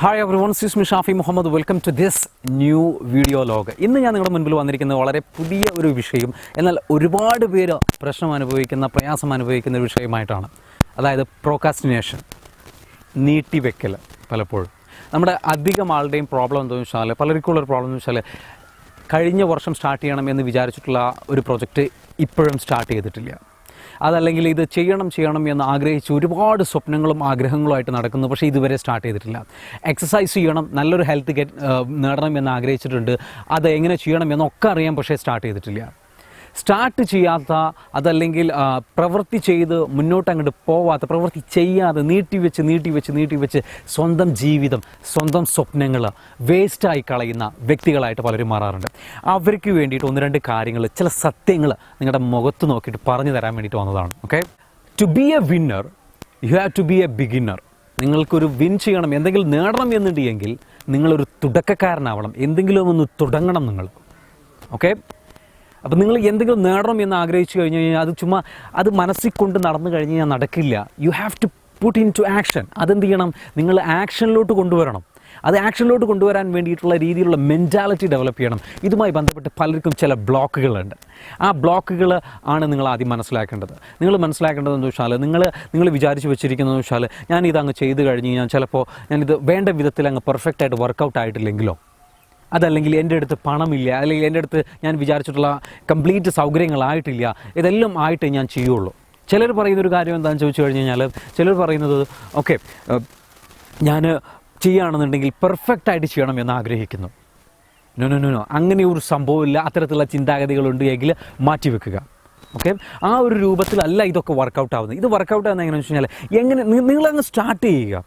Hi everyone sis Shafi Muhammad welcome to this new video log ഇന്ന് ഞാൻ നിങ്ങളുടെ മുൻപിൽ വന്നിരിക്കുന്നത് വളരെ പുതിയ ഒരു വിഷയം. എന്നാൽ ഒരുപാട് പേര് പ്രശ്നം അനുഭവിക്കുന്ന പ്രയാസം അനുഭവിക്കുന്ന ഒരു വിഷയമായിട്ടാണ്. അതായത് പ്രോക്കാസ്റ്റിനേഷൻ നീട്ടിവെക്കൽ പലപ്പോഴും. നമ്മുടെ അധികം ആളുടെയും പ്രോബ്ലം എന്താണെന്ന് വെച്ചാൽ പലർക്കുള്ള ഒരു പ്രോബ്ലം എന്ന് വെച്ചാൽ കഴിഞ്ഞ വർഷം സ്റ്റാർട്ട് ചെയ്യണം എന്ന് വിചാരിച്ചിട്ടുള്ള ഒരു പ്രോജക്റ്റ് ഇപ്പോഴും സ്റ്റാർട്ട് ചെയ്തിട്ടില്ല. അതല്ലെങ്കിൽ ഇത് ചെയ്യണം ചെയ്യണം എന്ന് ആഗ്രഹിച്ച് ഒരുപാട് സ്വപ്നങ്ങളും ആഗ്രഹങ്ങളുമായിട്ട് നടക്കുന്നു. പക്ഷേ ഇതുവരെ സ്റ്റാർട്ട് ചെയ്തിട്ടില്ല. എക്സസൈസ് ചെയ്യണം നല്ലൊരു ഹെൽത്ത് നേടണം എന്ന് ആഗ്രഹിച്ചിട്ടുണ്ട്. അത് എങ്ങനെ ചെയ്യണം എന്നൊക്കെ അറിയാം പക്ഷേ സ്റ്റാർട്ട് ചെയ്തിട്ടില്ല. സ്റ്റാർട്ട് ചെയ്യാത്ത അതല്ലെങ്കിൽ പ്രവൃത്തി ചെയ്ത് മുന്നോട്ട് അങ്ങോട്ട് പോവാത്ത പ്രവൃത്തി ചെയ്യാതെ നീട്ടിവെച്ച് നീട്ടിവെച്ച് നീട്ടിവെച്ച് സ്വന്തം ജീവിതം സ്വന്തം സ്വപ്നങ്ങൾ വേസ്റ്റായി കളയുന്ന വ്യക്തികളായിട്ട് പലരും മാറാറുണ്ട്. അവർക്ക് വേണ്ടിയിട്ട് ഒന്ന് രണ്ട് കാര്യങ്ങൾ ചില സത്യങ്ങൾ നിങ്ങളുടെ മുഖത്ത് നോക്കിയിട്ട് പറഞ്ഞു തരാൻ വേണ്ടിയിട്ട് വന്നതാണ്. Okay to be a winner you have to be a beginner നിങ്ങൾക്കൊരു വിൻ ചെയ്യണം എന്തെങ്കിലും നേടണം എന്നുണ്ടെങ്കിൽ നിങ്ങളൊരു തുടക്കക്കാരനാവണം. എന്തെങ്കിലും ഒന്ന് തുടങ്ങണം നിങ്ങൾ. ഓക്കെ അപ്പം നിങ്ങൾ എന്തെങ്കിലും നേടണം എന്ന് ആഗ്രഹിച്ചു കഴിഞ്ഞു കഴിഞ്ഞാൽ അത് ചുമ്മാ അത് മനസ്സിൽ കൊണ്ട് നടന്നു കഴിഞ്ഞ് കഴിഞ്ഞാൽ നടക്കില്ല. You have to put into action അതെന്ത് ചെയ്യണം? നിങ്ങൾ ആക്ഷനിലോട്ട് കൊണ്ടുവരണം. അത് ആക്ഷനിലോട്ട് കൊണ്ടുവരാൻ വേണ്ടിയിട്ടുള്ള രീതിയിലുള്ള മെന്റാലിറ്റി ഡെവലപ്പ് ചെയ്യണം. ഇതുമായി ബന്ധപ്പെട്ട് പലർക്കും ചില ബ്ലോക്കുകളുണ്ട്. ആ ബ്ലോക്കുകൾ ആണ് നിങ്ങൾ ആദ്യം മനസ്സിലാക്കേണ്ടത്. നിങ്ങൾ മനസ്സിലാക്കേണ്ടതെന്ന് വെച്ചാൽ നിങ്ങൾ നിങ്ങൾ വിചാരിച്ച് വെച്ചിരിക്കുന്നതെന്ന് വെച്ചാൽ ഞാൻ ഇതങ്ങ് ചെയ്ത് കഴിഞ്ഞ് കഴിഞ്ഞാൽ ചിലപ്പോൾ ഞാനിത് വേണ്ട വിധത്തിൽ അങ്ങ് പെർഫെക്റ്റായിട്ട് വർക്കൗട്ട് ആയിട്ടില്ലെങ്കിലോ അതല്ലെങ്കിൽ എന്റെ അടുത്ത് പണമില്ല അല്ലെങ്കിൽ എന്റെ അടുത്ത് ഞാൻ വിചാരിച്ചിട്ടുള്ള കംപ്ലീറ്റ് സൗകര്യങ്ങളായിട്ടില്ല ഇതെല്ലാം ആയിട്ട് ഞാൻ ചെയ്യുള്ളൂ. ചിലർ പറയുന്ന ഒരു കാര്യം എന്താണെന്ന് ചോദിച്ചു കഴിഞ്ഞ് കഴിഞ്ഞാൽ ചിലർ പറയുന്നത് ഓക്കെ ഞാൻ ചെയ്യുകയാണെന്നുണ്ടെങ്കിൽ പെർഫെക്റ്റ് ആയിട്ട് ചെയ്യണം എന്ന് ആഗ്രഹിക്കുന്നു. നോ നോ നോ നോ അങ്ങനെ ഒരു സംഭവമില്ല. അത്തരത്തിലുള്ള ചിന്താഗതികളുണ്ട് എങ്കിൽ മാറ്റിവെക്കുക ഓക്കെ ആ ഒരു രൂപത്തിലല്ല ഇതൊക്കെ വർക്കൗട്ട് ആവുന്നത്. ഇത് വർക്കൗട്ട് ആവുന്നത് എങ്ങനെയാണെന്ന് വെച്ച് കഴിഞ്ഞാൽ എങ്ങനെ നിങ്ങളങ്ങ് സ്റ്റാർട്ട് ചെയ്യുക.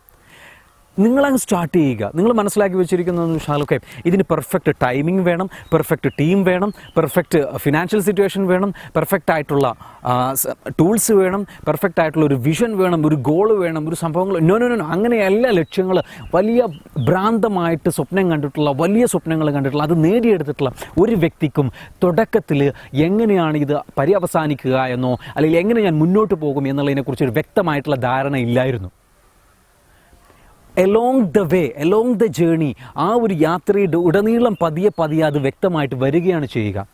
നിങ്ങളങ്ങ് സ്റ്റാർട്ട് ചെയ്യുക. നിങ്ങൾ മനസ്സിലാക്കി വെച്ചിരിക്കുന്ന ഷാലുഖ് ഇതിന് പെർഫെക്റ്റ് ടൈമിംഗ് വേണം പെർഫെക്റ്റ് ടീം വേണം പെർഫെക്റ്റ് ഫിനാൻഷ്യൽ സിറ്റുവേഷൻ വേണം പെർഫെക്റ്റ് ആയിട്ടുള്ള ടൂൾസ് വേണം പെർഫെക്റ്റ് ആയിട്ടുള്ള ഒരു വിഷൻ വേണം ഒരു ഗോൾ വേണം ഒരു സംഭവങ്ങൾ. നോ നോ നോ അങ്ങനെയല്ല ലക്ഷ്യങ്ങൾ വലിയ ഭ്രാന്തമായിട്ട് സ്വപ്നം കണ്ടിട്ടുള്ള വലിയ സ്വപ്നങ്ങൾ കണ്ടിട്ടുള്ള അത് നേടിയെടുത്തിട്ടുള്ള ഒരു വ്യക്തിക്കും തുടക്കത്തിൽ എങ്ങനെയാണ് ഇത് പര്യവസാനിക്കുക എന്നോ അല്ലെങ്കിൽ എങ്ങനെ ഞാൻ മുന്നോട്ട് പോകും എന്നുള്ളതിനെക്കുറിച്ച് ഒരു വ്യക്തമായിട്ടുള്ള ധാരണ ഇല്ലായിരുന്നു. Along the way along the journey ആ ഒരു യാത്രയുടെ ഉടനീളം പതിയെ പതിയെ അത് വ്യക്തമായിട്ട് വരികയാണ് ചെയ്യുക.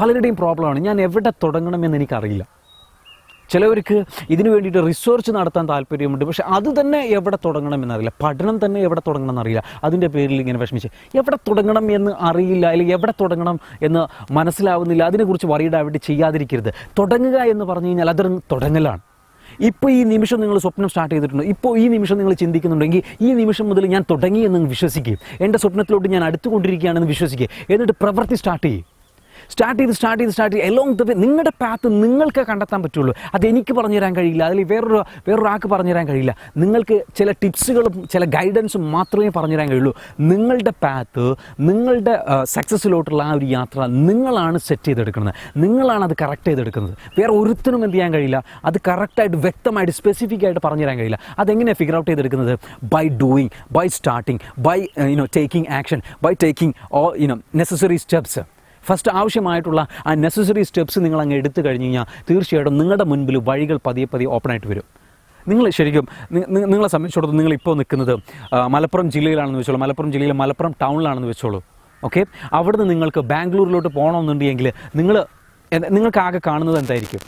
പലരുടെയും പ്രോബ്ലമാണ് ഞാൻ എവിടെ തുടങ്ങണമെന്ന് എനിക്കറിയില്ല. ചിലവർക്ക് ഇതിനു വേണ്ടിയിട്ട് റിസർച്ച് നടത്താൻ താല്പര്യമുണ്ട്. പക്ഷെ അത് തന്നെ എവിടെ തുടങ്ങണമെന്നറിയില്ല പഠനം തന്നെ എവിടെ തുടങ്ങണം എന്നറിയില്ല അതിന്റെ പേരിൽ ഇങ്ങനെ വിഷമിച്ച് എവിടെ തുടങ്ങണം എന്ന് അറിയില്ല അല്ലെങ്കിൽ എവിടെ തുടങ്ങണം എന്ന് മനസ്സിലാവുന്നില്ല. അതിനെക്കുറിച്ച് വറിയിടാൻ വേണ്ടി ചെയ്യാതിരിക്കരുത്. തുടങ്ങുക എന്ന് പറഞ്ഞു കഴിഞ്ഞാൽ അതൊരു തുടങ്ങലാണ്. ഇപ്പോൾ ഈ നിമിഷം നിങ്ങൾ സ്വപ്നം സ്റ്റാർട്ട് ചെയ്തിട്ടുണ്ട്? ഇപ്പോൾ ഈ നിമിഷം നിങ്ങൾ ചിന്തിക്കുന്നുണ്ടെങ്കിൽ ഈ നിമിഷം മുതൽ ഞാൻ തുടങ്ങി എന്ന് വിശ്വസിക്കുക എന്റെ സ്വപ്നത്തിലോട്ട് ഞാൻ അടുത്തുകൊണ്ടിരിക്കുകയാണെന്ന് വിശ്വസിക്കുക എന്നിട്ട് പ്രവൃത്തി സ്റ്റാർട്ട് ചെയ്യും. സ്റ്റാർട്ട് ചെയ്ത് സ്റ്റാർട്ട് ചെയ്ത് സ്റ്റാർട്ട് ചെയ്ത്. എലോങ് ദ വേ നിങ്ങളുടെ പാത്ത് നിങ്ങൾക്ക് കണ്ടെത്താൻ പറ്റുള്ളൂ. അത് എനിക്ക് പറഞ്ഞു തരാൻ കഴിയില്ല. അതിൽ വേറൊരു വേറൊരാൾക്ക് പറഞ്ഞു തരാൻ കഴിയില്ല. നിങ്ങൾക്ക് ചില ടിപ്സുകളും ചില ഗൈഡൻസും മാത്രമേ പറഞ്ഞു തരാൻ കഴിയുള്ളൂ. നിങ്ങളുടെ പാത്ത് നിങ്ങളുടെ സക്സസ്സിലോട്ടുള്ള ആ ഒരു യാത്ര നിങ്ങളാണ് സെറ്റ് ചെയ്തെടുക്കുന്നത്. നിങ്ങളാണ് അത് കറക്റ്റ് ചെയ്തെടുക്കുന്നത്. വേറെ ഒരുത്തിനും എന്ത് ചെയ്യാൻ കഴിയില്ല. അത് കറക്റ്റായിട്ട് വ്യക്തമായിട്ട് സ്പെസിഫിക് ആയിട്ട് പറഞ്ഞു തരാൻ കഴിയില്ല. അതെങ്ങനെയാണ് ഫിഗർ ഔട്ട് ചെയ്തെടുക്കുന്നത്? By doing by starting by you know taking action by taking oh you know necessary steps first ആവശ്യമായിട്ടുള്ള ആ നെസസറി സ്റ്റെപ്സ് നിങ്ങൾ അങ്ങ് എടുത്തു കഴിഞ്ഞ് കഴിഞ്ഞാൽ തീർച്ചയായിട്ടും നിങ്ങളുടെ മുൻപിൽ വഴികൾ പതിയെ പതിയെ ഓപ്പൺ ആയിട്ട് വരും. നിങ്ങൾ ശരിക്കും നിങ്ങളെ സംബന്ധിച്ചിടത്തോളം നിങ്ങൾ ഇപ്പോൾ നിൽക്കുന്നത് മലപ്പുറം ജില്ലയിലാണെന്ന് വെച്ചോളൂ മലപ്പുറം ജില്ലയിലെ മലപ്പുറം ടൗണിലാണെന്ന് വെച്ചോളൂ. ഓക്കെ അവിടുന്ന് നിങ്ങൾക്ക് ബാംഗ്ലൂരിലോട്ട് പോകണമെന്നുണ്ടെങ്കിൽ നിങ്ങൾ നിങ്ങൾക്ക് ആകെ കാണുന്നത് എന്തായിരിക്കും?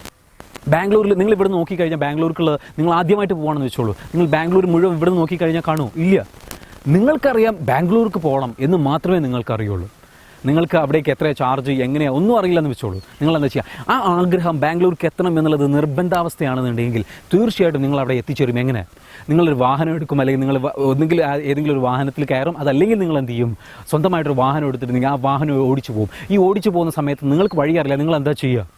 ബാംഗ്ലൂരിൽ നിങ്ങൾ ഇവിടെ നോക്കിക്കഴിഞ്ഞാൽ ബാംഗ്ലൂർക്കുള്ള നിങ്ങൾ ആദ്യമായിട്ട് പോകണമെന്ന് വെച്ചോളൂ. നിങ്ങൾ ബാംഗ്ലൂർ മുഴുവൻ ഇവിടെ നോക്കിക്കഴിഞ്ഞാൽ കാണൂ ഇല്ല. നിങ്ങൾക്കറിയാം ബാംഗ്ലൂർക്ക് പോകണം എന്ന് മാത്രമേ നിങ്ങൾക്കറിയുള്ളൂ. നിങ്ങൾക്ക് അവിടേക്ക് എത്ര ചാർജ് എങ്ങനെയാണ് ഒന്നും അറിയില്ലെന്ന് വെച്ചോളൂ. നിങ്ങൾ എന്താ ചെയ്യുക ആ ആഗ്രഹം ബാംഗ്ലൂർക്ക് എത്തണം എന്നുള്ളത് നിർബന്ധാവസ്ഥയാണെന്നുണ്ടെങ്കിൽ തീർച്ചയായിട്ടും നിങ്ങൾ അവിടെ എത്തിച്ചേരും. എങ്ങനെ? നിങ്ങളൊരു വാഹനം എടുക്കും അല്ലെങ്കിൽ നിങ്ങൾ ഒന്നെങ്കിലും ഏതെങ്കിലും ഒരു വാഹനത്തിൽ കയറും അതല്ലെങ്കിൽ നിങ്ങൾ എന്ത് ചെയ്യും? സ്വന്തമായിട്ടൊരു വാഹനം എടുത്തിട്ട് നിങ്ങൾ ആ വാഹനം ഓടിച്ചു പോകും. ഈ ഓടിച്ചു പോകുന്ന സമയത്ത് നിങ്ങൾക്ക് വഴി അറിയില്ല നിങ്ങൾ എന്താ ചെയ്യുക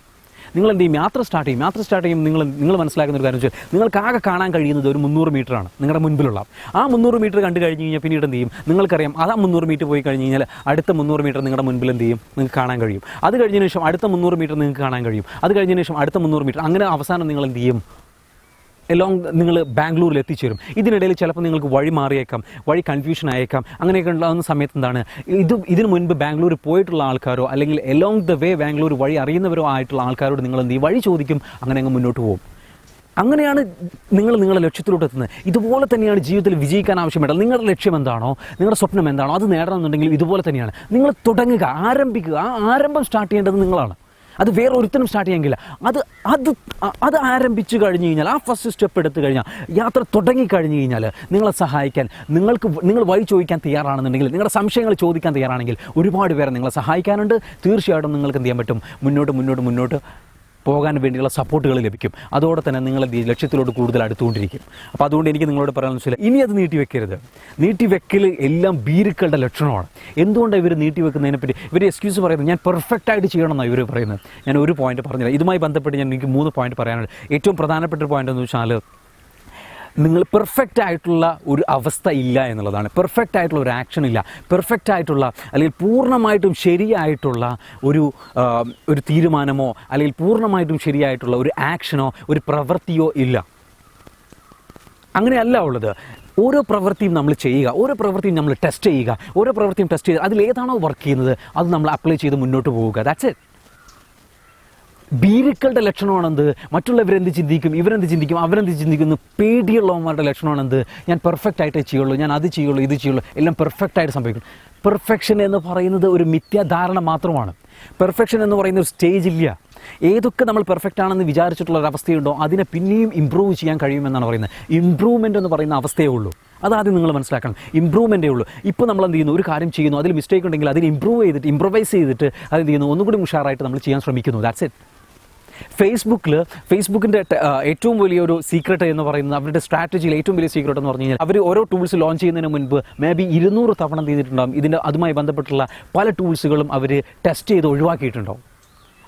നിങ്ങൾ എന്ത് ചെയ്യും? യാത്ര സ്റ്റാർട്ട് ചെയ്യും. യാത്ര സ്റ്റാർട്ട് ചെയ്യും നിങ്ങൾ നിങ്ങൾ മനസ്സിലാക്കുന്ന ഒരു കാര്യം വെച്ചാൽ നിങ്ങൾക്ക് ആകെ കാണാൻ കഴിയുന്നത് ഒരു മുന്നൂറ് മീറ്ററാണ് നിങ്ങളുടെ മുൻപിലുള്ള. ആ മുന്നൂറ് മീറ്റർ കണ്ടു കഴിഞ്ഞ് കഴിഞ്ഞാൽ പിന്നീട് എന്ത് ചെയ്യും? നിങ്ങൾക്കറിയാം ആ മുന്നൂറ് മീറ്റർ പോയി കഴിഞ്ഞ് കഴിഞ്ഞാൽ അടുത്ത മുന്നൂറ് മീറ്റർ നിങ്ങളുടെ മുൻപിൽ എന്ത് ചെയ്യും? നിങ്ങൾക്ക് കാണാൻ കഴിയും. അത് കഴിഞ്ഞതിന് ശേഷം അടുത്ത മുന്നൂറ് മീറ്റർ നിങ്ങൾക്ക് കാണാൻ കഴിയും. അത് കഴിഞ്ഞതിന് ശേഷം അടുത്ത മുന്നൂറ് മീറ്റർ അങ്ങനെ അവസാനം നിങ്ങൾ എന്ത് ചെയ്യും? എലോങ് നിങ്ങൾ ബാംഗ്ലൂരിൽ എത്തിച്ചേരും. ഇതിനിടയിൽ ചിലപ്പോൾ നിങ്ങൾക്ക് വഴി മാറിയേക്കാം വഴി കൺഫ്യൂഷൻ ആയേക്കാം. അങ്ങനെയൊക്കെ ഉണ്ടാകുന്ന സമയത്ത് എന്താണ്? ഇത് ഇതിനു മുൻപ് ബാംഗ്ലൂർ പോയിട്ടുള്ള ആൾക്കാരോ അല്ലെങ്കിൽ എലോങ് ദ വേ ബാംഗ്ലൂർ വഴി അറിയുന്നവരോ ആയിട്ടുള്ള ആൾക്കാരോട് നിങ്ങൾ എന്ത് ഈ വഴി ചോദിക്കും അങ്ങനെ അങ്ങ് മുന്നോട്ട് പോകും. അങ്ങനെയാണ് നിങ്ങൾ നിങ്ങളുടെ ലക്ഷ്യത്തിലോട്ട് എത്തുന്നത്. ഇതുപോലെ തന്നെയാണ് ജീവിതത്തിൽ വിജയിക്കാൻ ആവശ്യമായിട്ട് നിങ്ങളുടെ ലക്ഷ്യം എന്താണോ നിങ്ങളുടെ സ്വപ്നം എന്താണോ അത് നേടണമെന്നുണ്ടെങ്കിൽ ഇതുപോലെ തന്നെയാണ്. നിങ്ങൾ തുടങ്ങുക ആരംഭിക്കുക. ആ ആരംഭം സ്റ്റാർട്ട് ചെയ്യേണ്ടത് നിങ്ങളാണ്. അത് വേറെ ഒരുത്തനും സ്റ്റാർട്ട് ചെയ്യാൻ അത് അത് അത് ആരംഭിച്ചു കഴിഞ്ഞ് കഴിഞ്ഞാൽ ആ ഫസ്റ്റ് സ്റ്റെപ്പ് എടുത്തു കഴിഞ്ഞാൽ യാത്ര തുടങ്ങി കഴിഞ്ഞ് കഴിഞ്ഞാൽ നിങ്ങളെ സഹായിക്കാൻ നിങ്ങൾക്ക് നിങ്ങൾ വഴി ചോദിക്കാൻ തയ്യാറാണെന്നുണ്ടെങ്കിൽ നിങ്ങളുടെ സംശയങ്ങൾ ചോദിക്കാൻ തയ്യാറാണെങ്കിൽ ഒരുപാട് പേരെ നിങ്ങളെ സഹായിക്കാനുണ്ട്. തീർച്ചയായിട്ടും നിങ്ങൾക്ക് എന്ത് ചെയ്യാൻ പറ്റും? മുന്നോട്ട് മുന്നോട്ട് മുന്നോട്ട് പോകാൻ വേണ്ടിയുള്ള സപ്പോർട്ടുകൾ ലഭിക്കും. അതോടെ തന്നെ നിങ്ങൾ എന്ത് ലക്ഷ്യത്തിലോട്ട് കൂടുതൽ അടുത്തുകൊണ്ടിരിക്കും. അപ്പോൾ അതുകൊണ്ട് എനിക്ക് നിങ്ങളോട് പറയാമെന്ന് വെച്ചാൽ ഇനി അത് നീട്ടി നീട്ടിവെക്കൽ എല്ലാം ഭീരുക്കളുടെ ലക്ഷണമാണ്. എന്തുകൊണ്ടാണ് ഇവർ നീട്ടിവെക്കുന്നതിനെ പറ്റി? ഇവർ എക്സ്ക്യൂസ് പറയുന്നത് ഞാൻ പെർഫെക്റ്റ് ആയിട്ട് ചെയ്യണമെന്നാണ് ഇവർ പറയുന്നത്. ഞാൻ ഒരു പോയിന്റ് പറഞ്ഞില്ല. ഇതുമായി ബന്ധപ്പെട്ട് ഞാൻ എനിക്ക് മൂന്ന് പോയിന്റ് പറയാനുണ്ട്. ഏറ്റവും പ്രധാനപ്പെട്ട ഒരു പോയിന്റ് എന്ന് വെച്ചാൽ നിങ്ങൾ പെർഫെക്റ്റ് ആയിട്ടുള്ള ഒരു അവസ്ഥ ഇല്ല എന്നുള്ളതാണ്. പെർഫെക്റ്റ് ആയിട്ടുള്ള ഒരു ആക്ഷൻ ഇല്ല. പെർഫെക്റ്റ് ആയിട്ടുള്ള അല്ലെങ്കിൽ പൂർണമായിട്ടും ശരിയായിട്ടുള്ള ഒരു ഒരു തീരുമാനമോ അല്ലെങ്കിൽ പൂർണമായിട്ടും ശരിയായിട്ടുള്ള ഒരു ആക്ഷനോ ഒരു പ്രവൃത്തിയോ ഇല്ല. അങ്ങനെയല്ല ഉള്ളത്. ഓരോ പ്രവൃത്തിയും നമ്മൾ ചെയ്യുക. ഓരോ പ്രവൃത്തിയും നമ്മൾ ടെസ്റ്റ് ചെയ്യുക. ഓരോ പ്രവൃത്തിയും ടെസ്റ്റ് ചെയ്യുക അതിലേതാണോ വർക്ക് ചെയ്യുന്നത് അത് നമ്മൾ അപ്ലൈ ചെയ്ത് മുന്നോട്ട് പോവുക. That's it ഭീരുക്കളുടെ ലക്ഷണമാണെന്ത്? മറ്റുള്ളവരെന്ത് ചിന്തിക്കും? ഇവരെന്ത് ചിന്തിക്കും? അവരെന്ത് ചിന്തിക്കുന്നു പേടിയുള്ളവന്മാരുടെ ലക്ഷണമാണെന്ത്? ഞാൻ പെർഫെക്റ്റ് ആയിട്ടേ ചെയ്യുള്ളൂ. ഞാൻ അത് ചെയ്യുള്ളൂ ഇത് ചെയ്യുള്ളൂ. എല്ലാം പെർഫെക്റ്റ് ആയിട്ട് സംഭവിക്കും. പെർഫെക്ഷൻ എന്ന് പറയുന്നത് ഒരു മിഥ്യാധാരണ മാത്രമാണ്. പെർഫെക്ഷൻ എന്ന് പറയുന്ന ഒരു സ്റ്റേജ് ഇല്ല. ഏതൊക്കെ നമ്മൾ പെർഫെക്റ്റ് ആണെന്ന് വിചാരിച്ചിട്ടുള്ള ഒരു അവസ്ഥയുണ്ടോ അതിനെ പിന്നെയും ഇമ്പ്രൂവ് ചെയ്യാൻ കഴിയുമെന്നാണ് പറയുന്നത്. ഇമ്പ്രൂവ്മെന്റ് എന്ന് പറയുന്ന അവസ്ഥയേ ഉള്ളൂ. അതാദ്യം നിങ്ങൾ മനസ്സിലാക്കണം. ഇമ്പ്രൂവ്മെന്റേ ഉള്ളൂ. ഇപ്പോൾ നമ്മൾ എന്ത് ചെയ്യുന്നു? ഒരു കാര്യം ചെയ്യുന്നു. അതിൽ മിസ്റ്റേക്ക് ഉണ്ടെങ്കിൽ അതിൽ ഇമ്പ്രൂവ് ചെയ്തിട്ട് ഇമ്പ്രവൈസ് ചെയ്തിട്ട് അത് എന്ത് ചെയ്യുന്നു? ഒന്നുകൂടി ഉഷാറായിട്ട് നമ്മൾ ചെയ്യാൻ ശ്രമിക്കുന്നു. ദാറ്റ്സ് ഇറ്റ് ഫേസ്ബുക്കിൽ ഫേസ്ബുക്കിന്റെ ഏറ്റവും വലിയൊരു സീക്രട്ട് എന്ന് പറയുന്നത് അവരുടെ സ്ട്രാറ്റജിയിൽ ഏറ്റവും വലിയ സീക്രട്ട് എന്ന് പറഞ്ഞു കഴിഞ്ഞാൽ അവർ ഓരോ ടൂൾസ് ലോഞ്ച് ചെയ്യുന്നതിന് മുൻപ് മേ ബി ഇരുന്നൂറ് തവണ ചെയ്തിട്ടുണ്ടാകും ഇതിന്റെ അതുമായി ബന്ധപ്പെട്ടുള്ള പല ടൂൾസുകളും അവർ ടെസ്റ്റ് ചെയ്ത് ഒഴിവാക്കിയിട്ടുണ്ടാവും.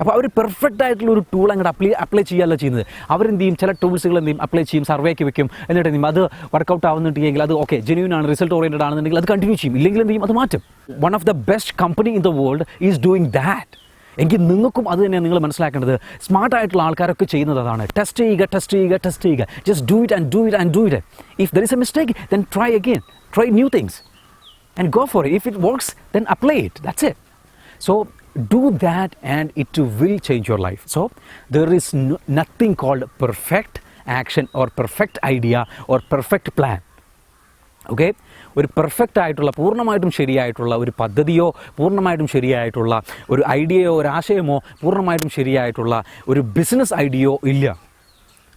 അപ്പോൾ അവർ പെർഫെക്റ്റ് ആയിട്ടുള്ള ഒരു ടൂൾ അങ്ങോട്ട് അപ്ലൈ അപ്ലൈ ചെയ്യുകയല്ല ചെയ്യുന്നത്. അവരെന്ത് ചെയ്യും ചില ടൂൾസുകൾ എന്ത് ചെയ്യും അപ്ലൈ ചെയ്യും സർവേക്ക് വെക്കും. എന്നിട്ട് എന്ത് അത് വർക്കൗട്ട് ആവുന്നുണ്ടെങ്കിൽ അത് ഓക്കെ ജെന്യൂൻ ആണ് റിസൾട്ട് ഓറിയന്റഡ് ആണെന്നുണ്ടെങ്കിൽ അത് കണ്ടിന്യൂ ചെയ്യും. ഇല്ലെങ്കിൽ എന്ത് ചെയ്യും അത് മാറ്റും. One of the best company in the world is doing that എങ്കിൽ നിങ്ങൾക്കും അത് തന്നെയാണ് നിങ്ങൾ മനസ്സിലാക്കേണ്ടത് സ്മാർട്ട് ആയിട്ടുള്ള ആൾക്കാരൊക്കെ ചെയ്യുന്നത് അതാണ് ടെസ്റ്റ് ചെയ്യുക ടെസ്റ്റ് ചെയ്യുക ടെസ്റ്റ് ചെയ്യുക just do it and do it and do it if there is a mistake then try again try new things go for it. If it works, then apply it. That's it. So do that and it will change your life. So there is no, nothing called perfect action or perfect idea or perfect plan. Okay ഒരു perfect ആയിട്ടുള്ള പൂർണമായിട്ടും ശരിയായിട്ടുള്ള ഒരു പദ്ധതിയോ പൂർണമായിട്ടും ശരിയായിട്ടുള്ള ഒരു ഐഡിയയോ ഒരു ആശയമോ പൂർണമായിട്ടും ശരിയായിട്ടുള്ള ഒരു ബിസിനസ് ഐഡിയയോ ഇല്ല.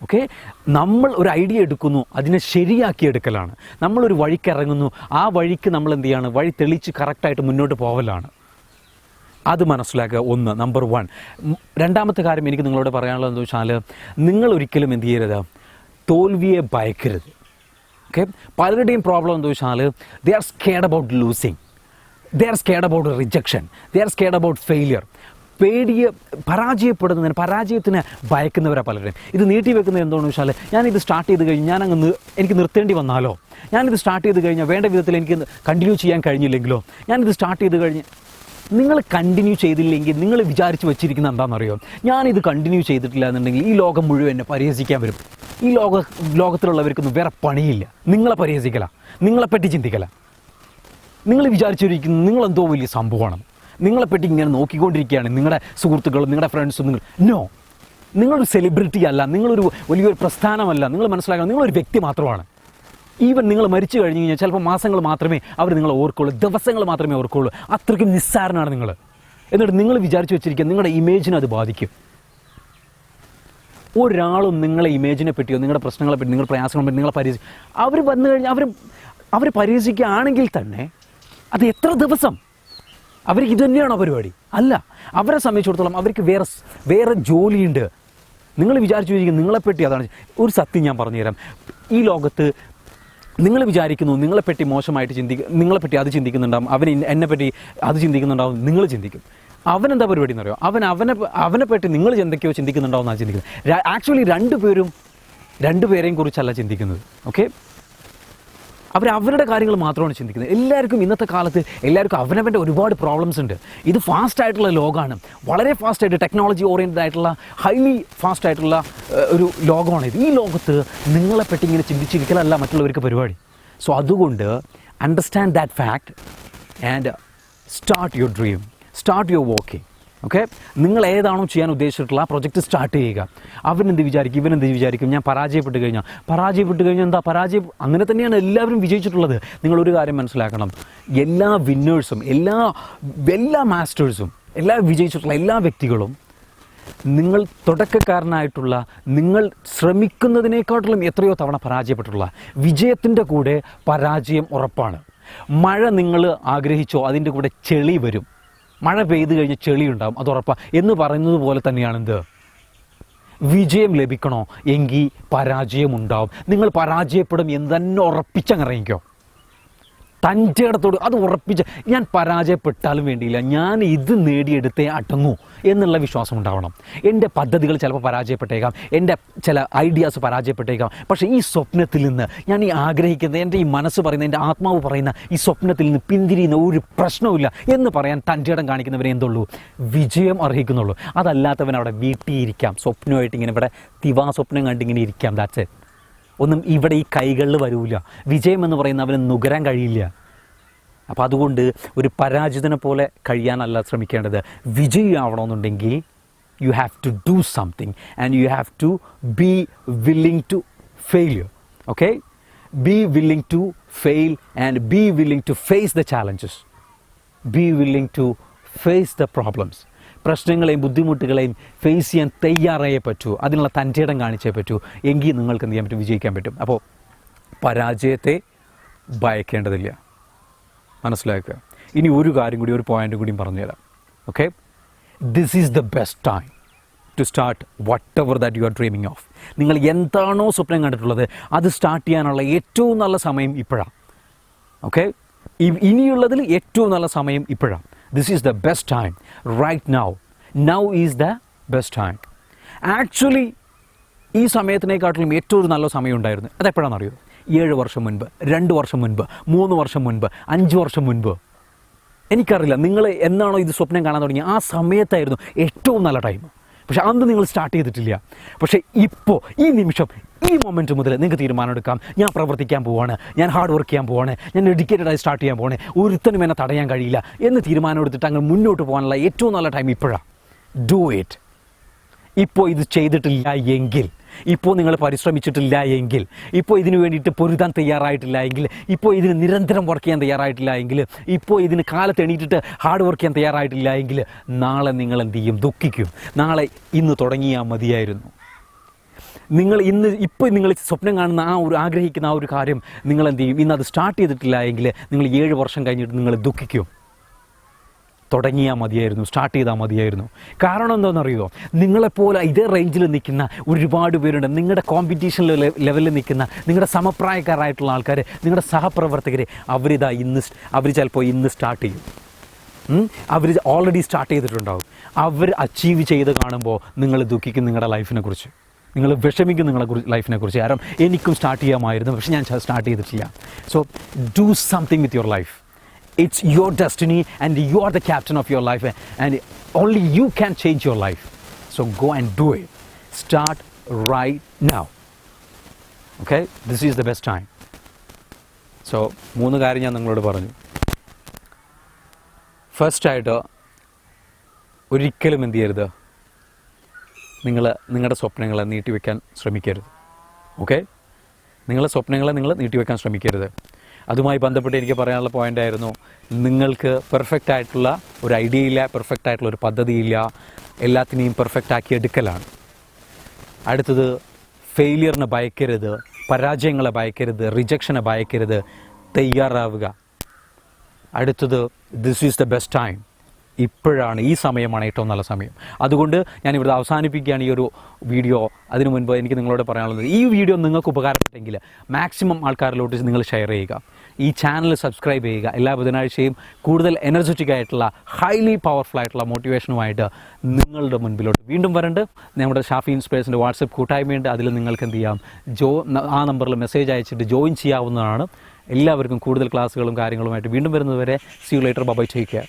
ഓക്കെ നമ്മൾ ഒരു ഐഡിയ എടുക്കുന്നു അതിനെ ശരിയാക്കി എടുക്കലാണ്. നമ്മളൊരു വഴിക്ക് ഇറങ്ങുന്നു ആ വഴിക്ക് നമ്മൾ എന്ത് ചെയ്യാണ്? വഴി തെളിച്ച് കറക്റ്റായിട്ട് മുന്നോട്ട് പോവലാണ്. അത് മനസ്സിലാക്കുക ഒന്ന്. നമ്പർ വൺ രണ്ടാമത്തെ കാര്യം എനിക്ക് നിങ്ങളോട് പറയാനുള്ളത് എന്താ വെച്ചാൽ നിങ്ങൾ ഒരിക്കലും എന്ത് ചെയ്യരുത്? തോൽവിയെ ഭയക്കരുത്. ഓക്കെ പലരുടെയും പ്രോബ്ലം എന്താ വെച്ചാൽ they are scared about losing they are scared about rejection they are scared about failure പേടിയ പരാജയപ്പെടുന്നതിന് പരാജയത്തിന് ഭയക്കുന്നവരാ പലരും ഇത് നീട്ടി വെക്കുന്നത് എന്താണെന്ന് വെച്ചാൽ ഞാനിത് സ്റ്റാർട്ട് ചെയ്ത് കഴിഞ്ഞ് ഞാൻ അങ്ങ് എനിക്ക് നിർത്തേണ്ടി വന്നാലോ? ഞാനിത് സ്റ്റാർട്ട് ചെയ്ത് കഴിഞ്ഞാൽ വേണ്ട വിധത്തിൽ എനിക്ക് കണ്ടിന്യൂ ചെയ്യാൻ കഴിഞ്ഞില്ലെങ്കിലോ? ഞാനിത് സ്റ്റാർട്ട് ചെയ്ത് കഴിഞ്ഞ് നിങ്ങൾ കണ്ടിന്യൂ ചെയ്തില്ലെങ്കിൽ നിങ്ങൾ വിചാരിച്ച് വെച്ചിരിക്കുന്ന എന്താണെന്നറിയോ? ഞാനിത് കണ്ടിന്യൂ ചെയ്തിട്ടില്ല എന്നുണ്ടെങ്കിൽ ഈ ലോകം മുഴുവൻ എന്നെ പരിഹസിക്കാൻ വരും. ഈ ലോക ലോകത്തിലുള്ളവർക്കൊന്നും വേറെ പണിയില്ല. നിങ്ങളെ പരിഹസിക്കല. നിങ്ങളെപ്പറ്റി ചിന്തിക്കല. നിങ്ങൾ വിചാരിച്ചിരിക്കുന്നു നിങ്ങളെന്തോ വലിയ സംഭവമാണ്. നിങ്ങളെപ്പറ്റി ഇങ്ങനെ നോക്കിക്കൊണ്ടിരിക്കുകയാണ്. നിങ്ങളുടെ സുഹൃത്തുക്കളും നിങ്ങളുടെ ഫ്രണ്ട്സും നിങ്ങൾ. നോ നിങ്ങളൊരു സെലിബ്രിറ്റി അല്ല. നിങ്ങളൊരു വലിയൊരു പ്രസ്ഥാനമല്ല. നിങ്ങൾ മനസ്സിലാക്കണം നിങ്ങളൊരു വ്യക്തി മാത്രമാണ്. ഈവൻ നിങ്ങൾ മരിച്ചു കഴിഞ്ഞ് കഴിഞ്ഞാൽ ചിലപ്പോൾ മാസങ്ങൾ മാത്രമേ അവർ നിങ്ങളെ ഓർക്കുള്ളൂ. ദിവസങ്ങൾ മാത്രമേ ഓർക്കുള്ളൂ. അത്രയ്ക്കും നിസ്സാരനാണ് നിങ്ങൾ. എന്നിട്ട് നിങ്ങൾ വിചാരിച്ചു വെച്ചിരിക്കുക നിങ്ങളുടെ ഇമേജിനെ അത് ബാധിക്കും. ഒരാളും നിങ്ങളെ ഇമേജിനെ പറ്റിയോ നിങ്ങളുടെ പ്രശ്നങ്ങളെ പറ്റി നിങ്ങളുടെ പ്രയാസങ്ങളെ പറ്റി നിങ്ങളെ പരിഹസി അവർ വന്നു കഴിഞ്ഞാൽ അവർ അവർ പരിഹസിക്കുകയാണെങ്കിൽ തന്നെ അത് എത്ര ദിവസം? അവർക്ക് ഇതുതന്നെയാണോ പരിപാടി? അല്ല. അവരെ സംബന്ധിച്ചിടത്തോളം അവർക്ക് വേറെ വേറെ ജോലിയുണ്ട്. നിങ്ങൾ വിചാരിച്ചു ചോദിക്കും നിങ്ങളെപ്പറ്റി അതാണ് ഒരു സത്യം ഞാൻ പറഞ്ഞുതരാം. ഈ ലോകത്ത് നിങ്ങൾ വിചാരിക്കുന്നു നിങ്ങളെപ്പറ്റി മോശമായിട്ട് ചിന്തിക്കും നിങ്ങളെപ്പറ്റി അത് ചിന്തിക്കുന്നുണ്ടാവും അവൻ എന്നെപ്പറ്റി അത് ചിന്തിക്കുന്നുണ്ടാവും നിങ്ങൾ ചിന്തിക്കും. അവൻ എന്താ പരിപാടി എന്നറിയോ അവൻ അവനെ അവനെ പറ്റി നിങ്ങൾ എന്തൊക്കെയോ ചിന്തിക്കുന്നുണ്ടാവും എന്നാണ് ചിന്തിക്കുന്നത്. ആക്ച്വലി രണ്ടുപേരും രണ്ടുപേരെയും കുറിച്ചല്ല ചിന്തിക്കുന്നത്. ഓക്കെ അവർ അവരുടെ കാര്യങ്ങൾ മാത്രമാണ് ചിന്തിക്കുന്നത്. എല്ലാവർക്കും ഇന്നത്തെ കാലത്ത് എല്ലാവർക്കും അവനവന്റെ ഒരുപാട് പ്രോബ്ലംസ് ഉണ്ട്. ഇത് ഫാസ്റ്റ് ആയിട്ടുള്ള ലോകമാണ് വളരെ ഫാസ്റ്റ് ആയിട്ട് ടെക്നോളജി ഓറിയന്റഡ് ആയിട്ടുള്ള ഹൈലി ഫാസ്റ്റ് ആയിട്ടുള്ള ഒരു ലോകമാണ് ഇത്. ഈ ലോകത്ത് നിങ്ങളെപ്പറ്റി ഇങ്ങനെ ചിന്തിച്ചിരിക്കലല്ല മറ്റുള്ളവർക്ക് പരിപാടി. സോ അതുകൊണ്ട് understand that fact and start your dream start your walking okay നിങ്ങൾ ഏതാണോ ചെയ്യാൻ ഉദ്ദേശിച്ചിട്ടുള്ള ആ പ്രൊജക്റ്റ് സ്റ്റാർട്ട് ചെയ്യുക. അവനെന്ത് വിചാരിക്കും? ഇവനെന്ത് വിചാരിക്കും? ഞാൻ പരാജയപ്പെട്ട് കഴിഞ്ഞാൽ പരാജയപ്പെട്ട് കഴിഞ്ഞാൽ എന്താ? പരാജയം അങ്ങനെ തന്നെയാണ് എല്ലാവരും വിജയിച്ചിട്ടുള്ളത്. നിങ്ങളൊരു കാര്യം മനസ്സിലാക്കണം. എല്ലാ വിന്നേഴ്സും എല്ലാ എല്ലാ മാസ്റ്റേഴ്സും എല്ലാ വിജയിച്ചിട്ടുള്ള എല്ലാ വ്യക്തികളും നിങ്ങൾ തുടക്കക്കാരനായിട്ടുള്ള നിങ്ങൾ ശ്രമിക്കുന്നതിനേക്കാട്ടിലും എത്രയോ തവണ പരാജയപ്പെട്ടിട്ടുള്ള വിജയത്തിന്റെ കൂടെ പരാജയം ഉറപ്പാണ്. മഴ നിങ്ങൾ ആഗ്രഹിച്ചോ അതിന്റെ കൂടെ ചെളി വരും. മഴ പെയ്തു കഴിഞ്ഞ് ചെളി ഉണ്ടാവും അത് ഉറപ്പാണ് എന്ന് പറയുന്നത് പോലെ തന്നെയാണ് എന്ത്? വിജയം ലഭിക്കണോ? എങ്കിൽ പരാജയം ഉണ്ടാവും നിങ്ങൾ പരാജയപ്പെടും എന്ന് തന്നെ ഉറപ്പിച്ചങ്ങിറങ്ങിക്കോ തന്റെ ഇടത്തോട് അത് ഉറപ്പിച്ച് ഞാൻ പരാജയപ്പെട്ടാലും വേണ്ടിയില്ല. ഞാൻ ഇത് നേടിയെടുത്തേ അടങ്ങൂ എന്നുള്ള വിശ്വാസം ഉണ്ടാവണം. എന്റെ പദ്ധതികൾ ചിലപ്പോൾ പരാജയപ്പെട്ടേക്കാം. എന്റെ ചില ഐഡിയാസ് പരാജയപ്പെട്ടേക്കാം. പക്ഷേ ഈ സ്വപ്നത്തിൽ നിന്ന് ഞാൻ ഈ ആഗ്രഹിക്കുന്ന എന്റെ ഈ മനസ്സ് പറയുന്ന എന്റെ ആത്മാവ് പറയുന്ന ഈ സ്വപ്നത്തിൽ നിന്ന് പിന്തിരിയുന്ന ഒരു പ്രശ്നവുമില്ല എന്ന് പറയാൻ തന്റെ ഇടം കാണിക്കുന്നവരെ എന്തുള്ളൂ? വിജയം അർഹിക്കുന്നുള്ളൂ. അതല്ലാത്തവൻ അവിടെ വീട്ടിയിരിക്കാം. സ്വപ്നമായിട്ട് ഇങ്ങനെ ഇവിടെ തിവാ സ്വപ്നം കണ്ടിങ്ങനെ ഇരിക്കാം. ദാറ്റ്സ് ഒന്നും ഇവിടെ ഈ കൈകളിൽ വരൂല. വിജയം എന്ന് പറയുന്ന അവന് നുകരാൻ കഴിയില്ല. അപ്പോൾ അതുകൊണ്ട് ഒരു പരാജിതനെ പോലെ കഴിയാനല്ല ശ്രമിക്കേണ്ടത്. വിജയിയാവണമെന്നുണ്ടെങ്കിൽ you have to do something and you have to be willing to failure okay be willing to fail and be willing to face the challenges be willing to face the problems പ്രശ്നങ്ങളെയും ബുദ്ധിമുട്ടുകളെയും face ചെയ്യാൻ തയ്യാറായേ പറ്റൂ. അതിനുള്ള തന്റെ ഇടം കാണിച്ചേ പറ്റൂ. എങ്കിൽ നിങ്ങൾക്ക് എന്ത് ചെയ്യാൻ പറ്റും? വിജയിക്കാൻ പറ്റും. അപ്പോൾ പരാജയത്തെ ഭയക്കേണ്ടതില്ല. മനസ്സിലാക്കുക? ഇനി ഒരു കാര്യം കൂടി ഒരു പോയിന്റും കൂടിയും പറഞ്ഞുതരാം okay this is the best time to start whatever that you are dreaming of നിങ്ങൾ എന്താണോ സ്വപ്നം കണ്ടിട്ടുള്ളത് അത് സ്റ്റാർട്ട് ചെയ്യാനുള്ള ഏറ്റവും നല്ല സമയം ഇപ്പോഴാണ് ഓക്കെ ഇനിയുള്ളതിൽ ഏറ്റവും നല്ല സമയം ഇപ്പോഴാണ് this is the best time right now now is the best time actually ഈ സമയത്തിനേക്കാട്ടിലും ഏറ്റവും നല്ല സമയം ഉണ്ടായിരുന്നു അതെപ്പോഴാണെന്ന് അറിയോ ഏഴ് വർഷം മുൻപ് രണ്ട് വർഷം മുൻപ് മൂന്ന് വർഷം മുൻപ് അഞ്ച് വർഷം മുൻപ്. എനിക്കറിയില്ല നിങ്ങൾ എന്നാണോ ഇത് സ്വപ്നം കാണാൻ തുടങ്ങി ആ സമയത്തായിരുന്നു ഏറ്റവും നല്ല ടൈം പക്ഷെ അന്ന് നിങ്ങൾ സ്റ്റാർട്ട് ചെയ്തിട്ടില്ല. പക്ഷേ ഇപ്പോൾ ഈ നിമിഷം ഈ മൊമെന്റ് മുതൽ നിങ്ങൾക്ക് തീരുമാനം എടുക്കാം ഞാൻ പ്രവർത്തിക്കാൻ പോവാണ് ഞാൻ ഹാർഡ് വർക്ക് ചെയ്യാൻ പോവാണ് ഞാൻ ഡെഡിക്കേറ്റഡ് ആയി സ്റ്റാർട്ട് ചെയ്യാൻ പോവാണ്. ഒരുത്തനും എന്നെ തടയാൻ കഴിയില്ല എന്ന് തീരുമാനം എടുത്തിട്ട് അങ്ങ് മുന്നോട്ട് പോകാനുള്ള ഏറ്റവും നല്ല ടൈം ഇപ്പോഴാണ് ഡു ഇറ്റ് ഇപ്പോൾ ഇത് ചെയ്തിട്ടില്ല എങ്കിൽ ഇപ്പോൾ നിങ്ങൾ പരിശ്രമിച്ചിട്ടില്ല എങ്കിൽ ഇപ്പോൾ ഇതിന് വേണ്ടിയിട്ട് പൊരുതാൻ തയ്യാറായിട്ടില്ല എങ്കിൽ ഇപ്പോൾ ഇതിന് നിരന്തരം വർക്ക് ചെയ്യാൻ തയ്യാറായിട്ടില്ല എങ്കിൽ ഇപ്പോൾ ഇതിന് കാലത്ത് എണീറ്റിട്ട് ഹാർഡ് വർക്ക് ചെയ്യാൻ തയ്യാറായിട്ടില്ല എങ്കിൽ നാളെ നിങ്ങൾ എന്ത് ചെയ്യും? ദുഃഖിക്കും. നാളെ ഇന്ന് തുടങ്ങിയാൽ മതിയായിരുന്നു. നിങ്ങൾ ഇന്ന് ഇപ്പോൾ നിങ്ങൾ സ്വപ്നം കാണുന്ന ആ ഒരു ആഗ്രഹിക്കുന്ന ആ ഒരു കാര്യം നിങ്ങൾ എന്ത് ചെയ്യും? ഇന്ന് അത് സ്റ്റാർട്ട് ചെയ്തിട്ടില്ല എങ്കിൽ നിങ്ങൾ ഏഴ് വർഷം കഴിഞ്ഞിട്ട് നിങ്ങൾ ദുഃഖിക്കും. തുടങ്ങിയാൽ മതിയായിരുന്നു സ്റ്റാർട്ട് ചെയ്താൽ മതിയായിരുന്നു. കാരണം എന്താണെന്നറിയോ നിങ്ങളെപ്പോലെ ഇതേ റേഞ്ചിൽ നിൽക്കുന്ന ഒരുപാട് പേരുണ്ട്. നിങ്ങളുടെ കോമ്പറ്റീഷൻ ലെവലിൽ നിൽക്കുന്ന നിങ്ങളുടെ സമപ്രായക്കാരായിട്ടുള്ള ആൾക്കാർ നിങ്ങളുടെ സഹപ്രവർത്തകർ അവരിതാ ഇന്ന് അവർ ചിലപ്പോൾ ഇന്ന് സ്റ്റാർട്ട് ചെയ്യും. അവർ ഓൾറെഡി സ്റ്റാർട്ട് ചെയ്തിട്ടുണ്ടാവും. അവർ അച്ചീവ് ചെയ്ത് കാണുമ്പോൾ നിങ്ങൾ ദുഃഖിക്കും നിങ്ങളുടെ ലൈഫിനെ കുറിച്ച്. നിങ്ങൾ വിഷമിക്കും നിങ്ങളെ കുറിച്ച് ലൈഫിനെ കുറിച്ച്. കാരണം എനിക്കും സ്റ്റാർട്ട് ചെയ്യാമായിരുന്നു. പക്ഷെ ഞാൻ സ്റ്റാർട്ട് ചെയ്തിട്ടില്ല. So do something with your life it's your destiny and you are the captain of your life and only you can change your life so go and do it start right now okay this is the best time so മൂന്ന് കാര്യം ഞാൻ നിങ്ങളോട് പറഞ്ഞു ഫസ്റ്റായിട്ട് ഒരിക്കലും എന്ത് ചെയ്യരുത് നിങ്ങൾ നിങ്ങളുടെ സ്വപ്നങ്ങളെ നീട്ടിവെക്കാൻ ശ്രമിക്കരുത് ഓക്കെ നിങ്ങളുടെ സ്വപ്നങ്ങളെ നിങ്ങൾ നീട്ടിവെക്കാൻ ശ്രമിക്കരുത് അതുമായി ബന്ധപ്പെട്ട് എനിക്ക് പറയാനുള്ള പോയിന്റ് ആയിരുന്നു നിങ്ങൾക്ക് പെർഫെക്റ്റ് ആയിട്ടുള്ള ഒരു ഐഡിയ ഇല്ല പെർഫെക്റ്റ് ആയിട്ടുള്ള ഒരു പദ്ധതി പദ്ധതിയില്ല എല്ലാത്തിനെയും പെർഫെക്റ്റ് ആക്കി എടുക്കലാണ്. അടുത്തത് ഫെയിലിയറിനെ ഭയക്കരുത് പരാജയങ്ങളെ ഭയക്കരുത് റിജക്ഷനെ ഭയക്കരുത് തയ്യാറാവുക. അടുത്തത് this is the best time ഇപ്പോഴാണ് ഈ സമയമാണ് ഏറ്റവും നല്ല സമയം. അതുകൊണ്ട് ഞാൻ ഇവിടെ അവസാനിപ്പിക്കുകയാണ് ഈ ഒരു വീഡിയോ അതിനു മുൻപ് എനിക്ക് നിങ്ങളോട് പറയാനുള്ളത് ഈ വീഡിയോ നിങ്ങൾക്ക് ഉപകാരപ്പെട്ടെങ്കിൽ മാക്സിമം ആൾക്കാരിലോട്ട് നിങ്ങൾ ഷെയർ ചെയ്യുക. ഈ ചാനൽ സബ്സ്ക്രൈബ് ചെയ്യുക. എല്ലാ ബുധനാഴ്ചയും കൂടുതൽ എനർജറ്റിക് ആയിട്ടുള്ള ഹൈലി പവർഫുൾ ആയിട്ടുള്ള മോട്ടിവേഷനുമായിട്ട് നിങ്ങളുടെ മുൻപിലോട്ട് വീണ്ടും വരണ്ട്. നമ്മുടെ ഷാഫി ഇൻസ്പിറേഷന്റെ വാട്സപ്പ് കൂട്ടായ്മയുണ്ട്. അതിൽ നിങ്ങൾക്ക് എന്ത് ചെയ്യാം? ജോ ആ നമ്പറിൽ മെസ്സേജ് അയച്ചിട്ട് ജോയിൻ ചെയ്യാവുന്നതാണ്. എല്ലാവർക്കും കൂടുതൽ ക്ലാസ്സുകളും കാര്യങ്ങളുമായിട്ട് വീണ്ടും വരുന്നതുവരെ see you later bye take care